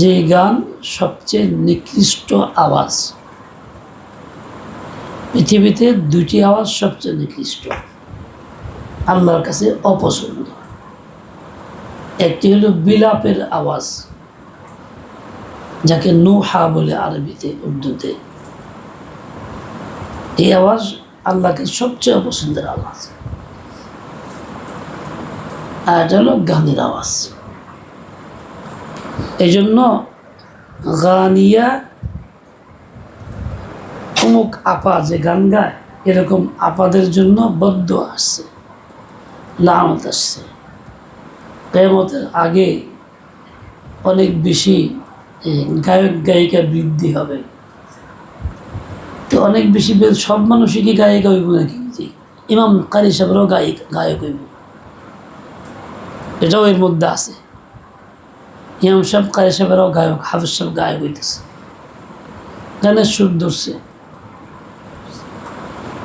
যে গান সবচেয়ে নিকৃষ্ট আওয়াজ। পৃথিবীতে দুটি আওয়াজ সবচেয়ে নিকৃষ্ট। আল্লাহর কাছে অপছন্দ। একটি হলো বিলাপের আওয়াজ, যাকে নুহা বলে আরবিতে উর্দুতে। এই আওয়াজ আল্লাহকে সবচেয়ে অপছন্দের আওয়াজ। আর এটা হলো গানের আওয়াজ। এই জন্য গানিয়া অমুক আপা যে গান গায়, এরকম আপাদের জন্য বদ্ধ আসছে লানত আসছে কেমতের আগে অনেক বেশি গায়ক গায়িকা বৃদ্ধি হবে। তো অনেক বেশি সব মানুষই কি গায়িকা হইব নাকি? ইমাম কারি সাহেবেরও গায়ক গায়ক হইব। এটাও এর মধ্যে আছে। ইমাম সাহেব কারি সাহেবেরও গায়ক, হাফিজ সাহেব গায়ক হইতেছে। গানের সুর ধরছে।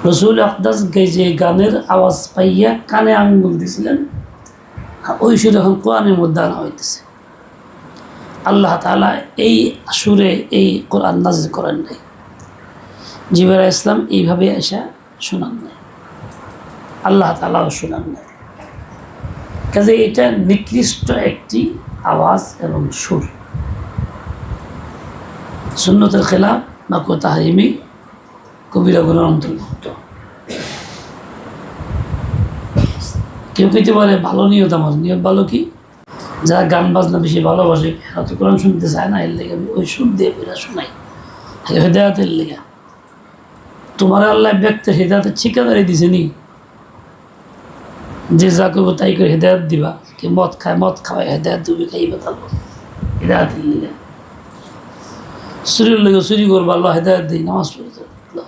রসুল আকদাস যে গানের আওয়াজ পাইয়া কানে আঙ্গুল দিছিলেন, ওই সুর এখন কোরআনের মধ্যে আনা হইতেছে। আল্লাহ তালা এই সুরে এই কোরআন নাজিল করেন নাই। জিবেরা ইসলাম এইভাবে এসা শোনান নাই। আল্লাহ তালাও শোনান নাই। কাজে এটা নিকৃষ্ট একটি আওয়াজ এবং সুর। সুন্নতের খেলাফ বা কোতাহারিমি কবিরাগুলোর অন্তর্ভুক্ত। কেউ কেউ বলে, ভালো নিয়ত আমার। নিয়ত ভালো কি? যারা গান বাজনা বেশি ভালোবাসে, এরা তো কোরআন শুনতে চায় না। এর লেগে আমি ওই সুর দিয়ে এরা শোনাই। হেদায়তের লেগে। তোমার আল্লাহ ব্যক্তির হেদায়তের ঠিকাদারি দিছে নি। যে যা করব তাই করে হেদায়ত দিবা, কে মদ খায়, মদ খাওয়ায় হেদায়ত দিবি খাইবে তাহলে হেদায়তের লেগে চুরির লেগে চুরি করব, আল্লাহ হেদায়ত দিই নামাজ পড়তে আল্লাহ।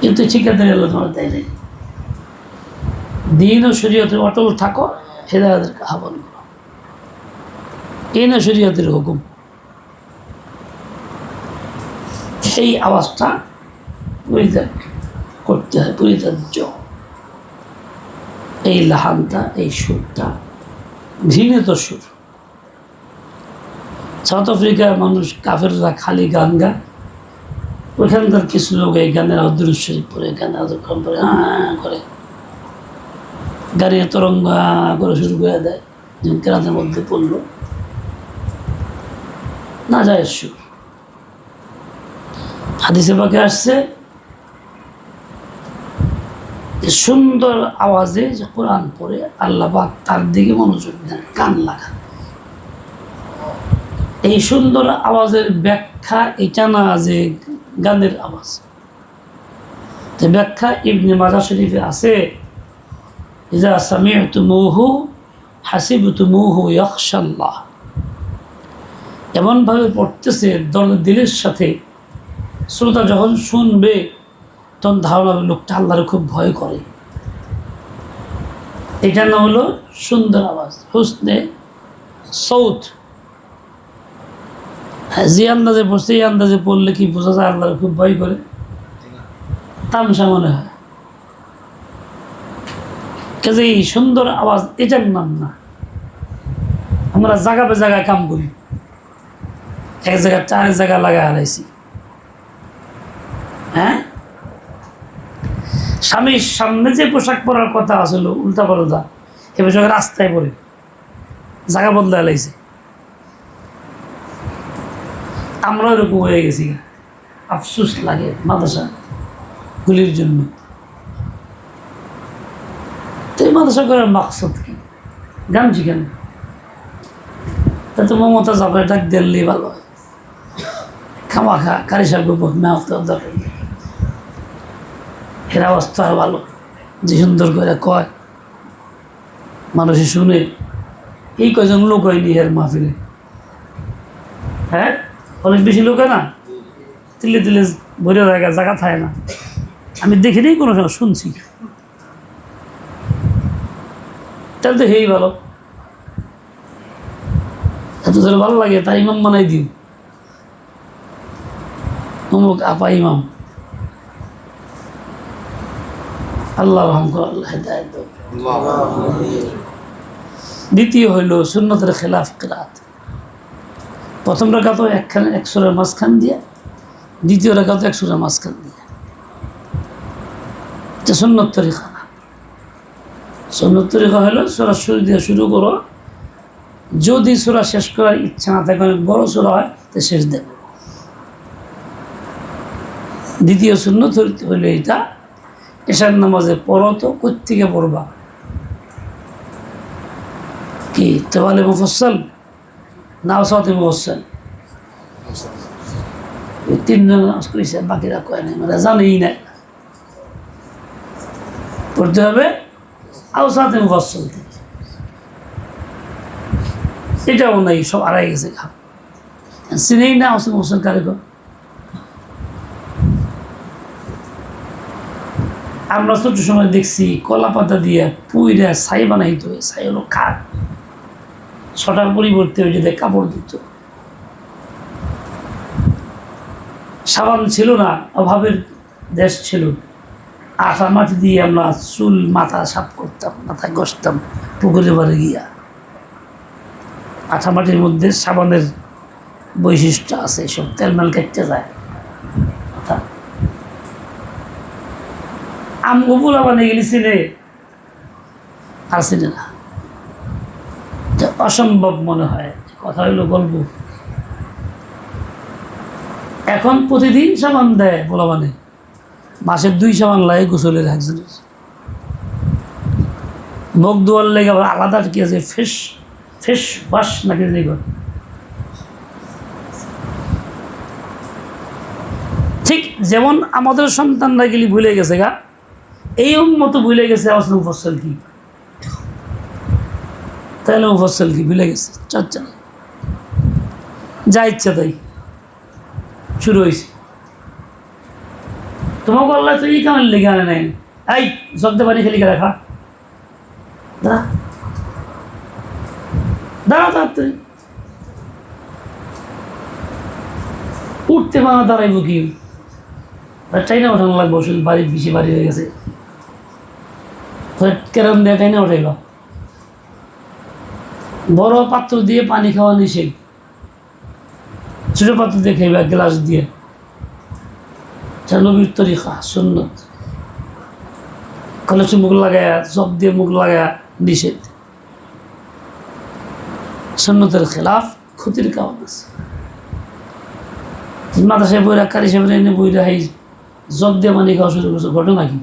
কিন্তু ঠিকাদারি আল্লাহ তোমার দেয় নাই। দিন ও শরীয়তে অটল থাকো, হেদায়তের আহ্বান করো। এই না শরীয়তের হুকুম। সেই আওয়াজটা পরিত্যাগ করতে হয়, পরিত্যাজ্য। এই লাহানটা এই সুরটা। ঘৃণিত সুর। সাউথ আফ্রিকার মানুষ কাফেররা খালি গান গায়। ওখানকার কিছু লোক এই গানের আদুর শরীফ পরে গানের আদর করে হ্যাঁ করে। গাড়ি তরঙ্গ করে শুরু করে দেয়। যখন মধ্যে পড়ল। না যায় সুর। হাদিসে পাকে আসছে সুন্দর আওয়াজে যে কোরআন পড়ে, আল্লাহ পাক তার দিকে মনোযোগ দেন, কান লাগা এই সুন্দর আওয়াজের ব্যাখ্যা এটা না যে গানের আওয়াজ। যে ব্যাখ্যা ইবনে মাজা শরীফে আছে, ইজা সামি'তুমুহু হাসিবতুমুহু ইয়াখশাল্লাহ। এমনভাবে পড়তেছে দল দিলের সাথে। শ্রোতা যখন শুনবে তখন ধারণা হবে লোকটা আল্লাহরে খুব ভয় করে। এটা না হলো সুন্দর আওয়াজ, হুসনে সৌথ হ্যাঁ যে আন্দাজে পড়ছে, এই আন্দাজে পড়লে কি বোঝা যায় আল্লাহরে খুব ভয় করে? তামসা মনে হয়। কাজে এই সুন্দর আওয়াজ এটার নাম না। আমরা জায়গা পে জায়গায় কাম করি। এক জায়গায় চার জায়গা লাগাই হারাইছি। হ্যাঁ? স্বামীর সামনে যে পোশাক পরার কথা আসলো উল্টা পাল্টা। এ পোশাক রাস্তায় পরে। জায়গা বদলে হালাইছে আমরা এরকম হয়ে গেছি আফসুস লাগে মাদ্রাসা গুলির জন্য। তো এই মাদ্রাসা করার মাকসদ কি? গান শিখেন। তা তো মমতা যাবে ডাক দিল্লি ভালো হয়। খামা খা কারি সাহেব মেহনত দরকার। এর অবস্থা ভালো। যে সুন্দর করে কয়, মানুষে শুনে। এই কয়জন লোক হয়নি এর মাহফিলে? হ্যাঁ? অনেক বেশি লোক না? তিলে তিলে ভরে জায়গা জায়গা থাকে না। আমি দেখিনি কোনো সময়, শুনছি। তাহলে তো হেই ভালো। এত ধরে ভালো লাগে তাই ইমাম বানাই দিন অমুক আপা ইমাম। আল্লাহ রহম আল্লাহ দ্বিতীয় হইল সুন্নতের খেলাফ কিরাত। প্রথম রেখা তো একখানে এক সুরের মাঝখান দিয়ে, দ্বিতীয় রেখা তো এক সুরের মাঝখান দিয়ে। এটা সুন্নত তরিকা। না সুন্নত তরিকা দিয়ে শুরু করো, যদি সুরা শেষ করার ইচ্ছা না থাকে, অনেক বড় সুরা হয়, তো শেষ দেব। দ্বিতীয় শূন্য হইল এটা এশার নামাজে পড়ো তো কোথেকে পড়বা? কি তোয়ালে মুফসল না সাথে মুফসল তিনজন করেছে বাকিরা কয় নাই মানে জানেই নাই। পড়তে হবে আওসাতে মুফসল থেকে এটাও নাই, সব আড়াই গেছে ঘাম চিনেই না আওসাতে মুফসল কারিগর আমরা ছোট সময় দেখছি কলা পাতা দিয়ে পুইরা ছাই বানাইতো, ছাই হলো খাট। ছটার পরিবর্তে ওই যে কাপড় দিত। সাবান ছিল না, অভাবের দেশ ছিল। আঠা মাটি দিয়ে আমরা চুল, মাথা সাফ করতাম, মাথায় ঘষতাম পুকুরে বাড়ি গিয়া। আঠা মাটির মধ্যে সাবানের বৈশিষ্ট্য আছে, সব তেল মেল কেটে যায়। আমগো পোলা গেলি চিনে আর চিনে না। অসম্ভব মনে হয় কথা হইল গল্প। এখন প্রতিদিন সাবান দেয় পোলা মানে। মাসের দুই সাবান লাগে গোসলের একজনের। মুখ দোয়ার লেগে আবার আলাদা কি আছে? ফেস ফেস ওয়াশ নাকি। ঠিক যেমন আমাদের সন্তানরা গেলি ভুলে গেছে গা। এই মতো ভুলে গেছে আসলে মুফসল কি? তাহলে মুফসল কি? ভুলে গেছে। চর্চা যা ইচ্ছা তাই। শুরু হয়েছে। তোমাকে আল্লাহ তুই কেমন লেগে আনে নাই। এই জগদে পানি খেলি রাখা দাঁড়া। দাঁড়া তাড়াতাড়ি। উঠতে পারা দাঁড়াইব কি? টাইনা ওঠানো লাগবো শুধু বাড়ি বেশি বাড়ি হয়ে গেছে। কেরম দিয়ে টাইনা উঠাইল। বড় পাত্র দিয়ে পানি খাওয়া নিষেধ। ছোট পাত্র দিয়ে খাইবা, গ্লাস দিয়ে। নবীর তরিকা, সুন্নত। কলেজে মুখ লাগায়া, জব দিয়ে মুখ লাগায়া নিষেধ। সুন্নতের খেলাফ ক্ষতির কারণ আছে। মাদ্রাসায় বইরা, কারি সাহেব এনে বইরা হাই, জব দিয়ে মানে খাওয়া শুরু করছে, ঘটনা কি?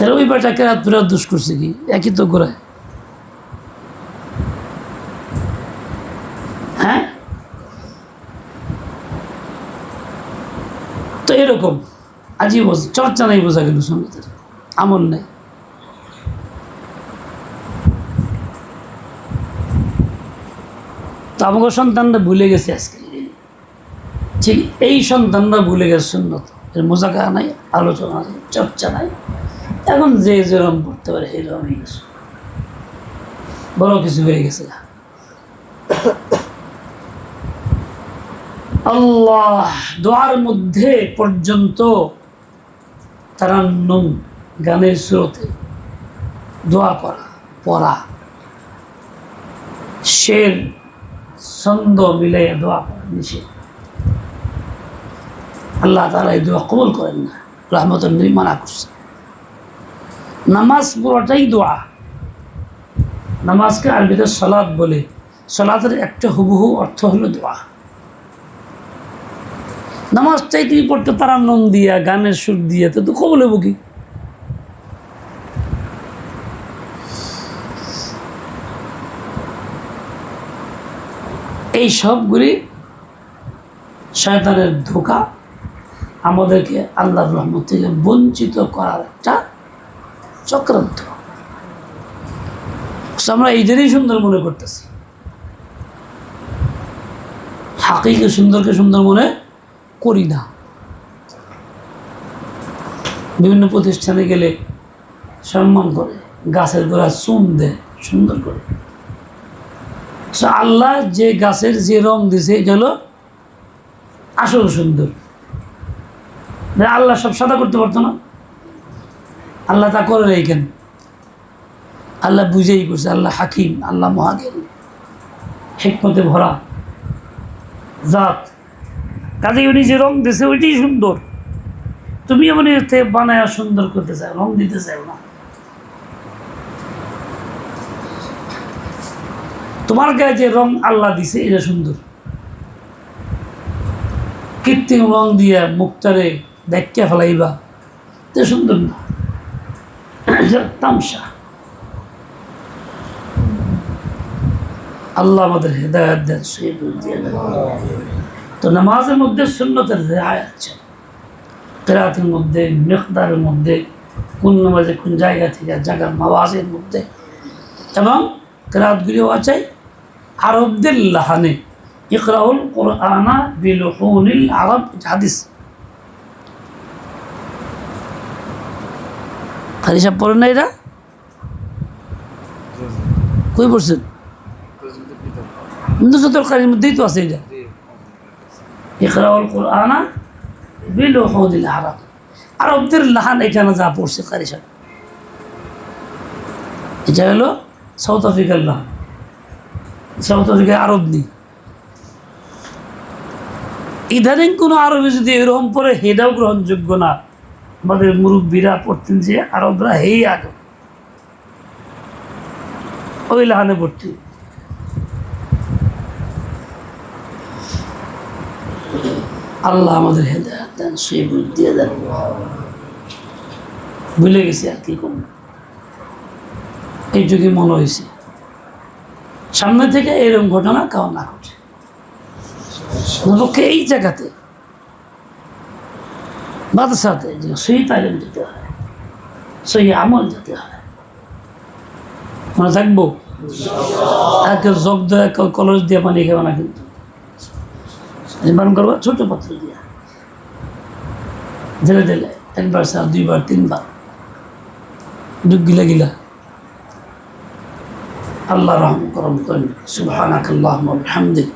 তাহলে ওই বেটা কেরাত বিরাট দুষ করছে কি? একই তো গোড়ায় হ্যাঁ? তো এরকম। আজই বোঝ চর্চা নাই বোঝা গেল সঙ্গীতের আমল নেই। তো আমাকে সন্তানরা ভুলে গেছে আজকে। ঠিক এই সন্তানরা ভুলে গেছে সুন্নত। এর মোজাকা নাই, আলোচনা নাই, চর্চা নাই। এখন যে যেরকম পড়তে পারে সেরকম গেছে বড় কিছু হয়ে গেছে আল্লাহ, দোয়ার মধ্যে পর্যন্ত তারান্নম, গানের স্রোতে দোয়া করা, পড়া। শের ছন্দ মিলে দোয়া করা নিষেধ। আল্লাহ তালা এই দোয়া কবল করেন না। রহমতুল নবী মানা করছে। নামাজ পুরোটাই দোয়া। নামাজকে আরবিতে সলাদ বলে। সলাদের একটা হুবহু অর্থ হলো দোয়া। নামাজটাই তুমি পড়তে তারা নম দিয়া, গানের সুর দিয়ে, তো তো কবলে বুকি এই সবগুলি শয়তানের ধোকা আমাদেরকে আল্লাহর রহমত থেকে বঞ্চিত করার একটা চক্রান্ত। আমরা এইটারই সুন্দর মনে করতেছি। হাকিকে সুন্দরকে সুন্দর মনে করি না। বিভিন্ন প্রতিষ্ঠানে গেলে সম্মান করে, গাছের গোড়া চুন দেয়, সুন্দর করে। আল্লাহ যে গাছের যে রং দিছে হলো আসল সুন্দর। আল্লাহ সব সাদা করতে পারতো না। আল্লাহ তা করে কেন আল্লাহ বুঝেই করছে, আল্লাহ হাকিম, আল্লাহ মহাগের হেকমতে ভরা জাত। কাজে উনি যে রং দিয়েছে ওইটাই সুন্দর। তুমি এতে বানায় সুন্দর করতে চাও, রং দিতে চাও না। তোমার গায়ে যে রং আল্লাহ দিছে, এটা সুন্দর। কৃত্রিম রং দিয়ে মুখটারে ব্যাখ্যা ফেলাইবা, এটা সুন্দর না। এটা তামসা। আল্লাহ আমাদের হেদায়ত দেন তো নামাজের মধ্যে সুন্নতের রেহায় আছে কেরাতের মধ্যে, মেকদারের মধ্যে, কোন নামাজে কোন জায়গা থেকে জায়গার মাওয়াজের মধ্যে এবং কেরাতগুলিও আছে। আরবদের লাহানে, ইকরাউল কোরআনা বিলহুনিল আরব হাদিস। খালি সাহেব পড়েন না এটা কই পড়ছেন? হিন্দু তরকারির মধ্যেই তো আছে এটা। ইকরাউল কোরআনা বিলহুনিল আরব আরবদের লাহান এখানে যা পড়ছে কারি সাহেব এটা হলো সাউথ আফ্রিকার লাহান। সাউথ আফ্রিকায় আরব নেই। ইদানিং কোনো আরবে যদি এরকম পরে হেটাও গ্রহণযোগ্য না। আমাদের মুরব্বীরা পড়তেন যে আরবরা হেই আগে ওই লাহানে পড়তে। আল্লাহ আমাদের হেদায়ত দেন, সেই বুদ্ধি দেন। ভুলে গেছি আর কি করব। এইটুকু মনে হয়েছে। সামনে থেকে এরকম ঘটনা কাউ না ঘটে। এই জায়গাতে যে সহি তালিম দিতে হয়, সহি আমল দিতে হয়। মনে থাকব? আর কেউ জগ দেয় কলস দিয়ে, পানি খাবে না কিন্তু। নির্মাণ করব, ছোট পাত্র দিয়া। ঢেলে ঢেলে, একবার স্যার, দুইবার, তিনবার। ডুব গিলা গিলা। আল্লাহ রহম করম করেন। সুবহানাক আল্লাহুম্মা ওয়া বিহামদিক।